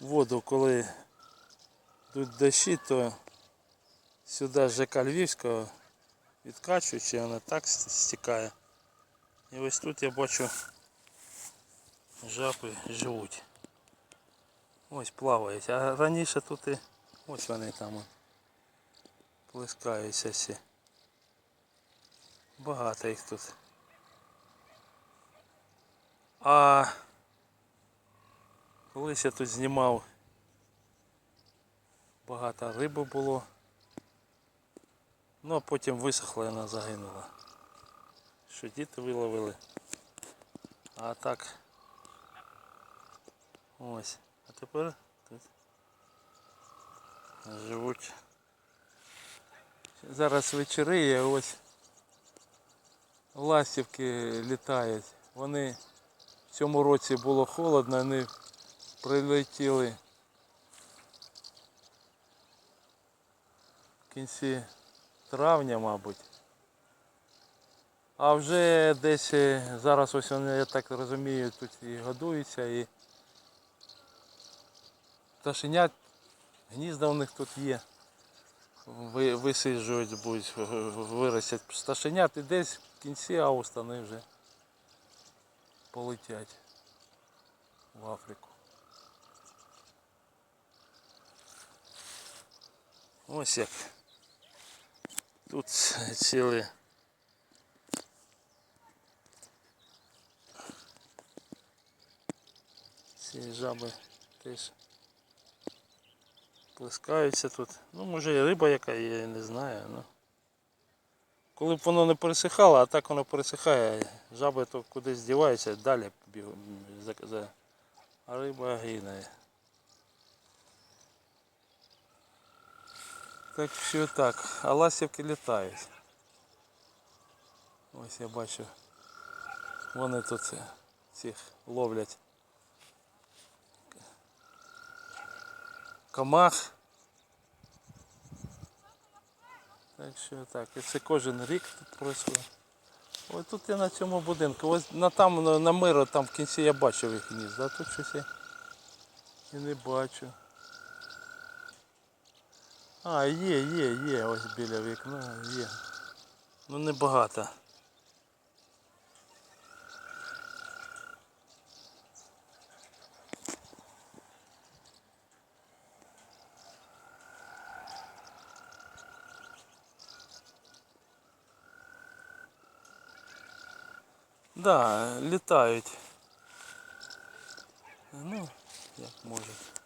воду, коли йдуть дощі, то сюди ЖК Львівського відкачуючи, вона так стікає. І ось тут я бачу жаби живуть. Ось плавають. А раніше тут і ось вони там плескаються всі. Багато їх тут. А колись я тут знімав багато риби було. Ну а потім висохла і вона загинула. Що діти виловили. А так. Ось. А тепер тут живуть. Зараз вечериє, ось ластівки літають. Вони в цьому році було холодно, вони прилетіли в кінці травня, мабуть. А вже десь е, зараз ось вони, я так розумію, тут і годуються і пташенят, гнізда у них тут є. Ви, висиджують, будуть, виростять пташенят і десь в кінці августа вони вже полетять в Африку. Ось як. Тут цілі ці жаби теж плескаються тут. Ну може і риба яка є, я не знаю. Ну. Коли б воно не пересихало, а так воно пересихає, жаби то кудись діваються, далі за, а риба гине. Так що так, а ластівки літають. Ось я бачу. Вони тут цих ловлять. Камах. Так що так, і це кожен рік тут происходит. Ось тут я на цьому будинку. Ось на там на, миру, там в кінці я бачив їх гнізда, тут щось я і не бачу. А, є, є, є, ось біля вікна є. Ну небагато. Да, літають. Ну, як можуть.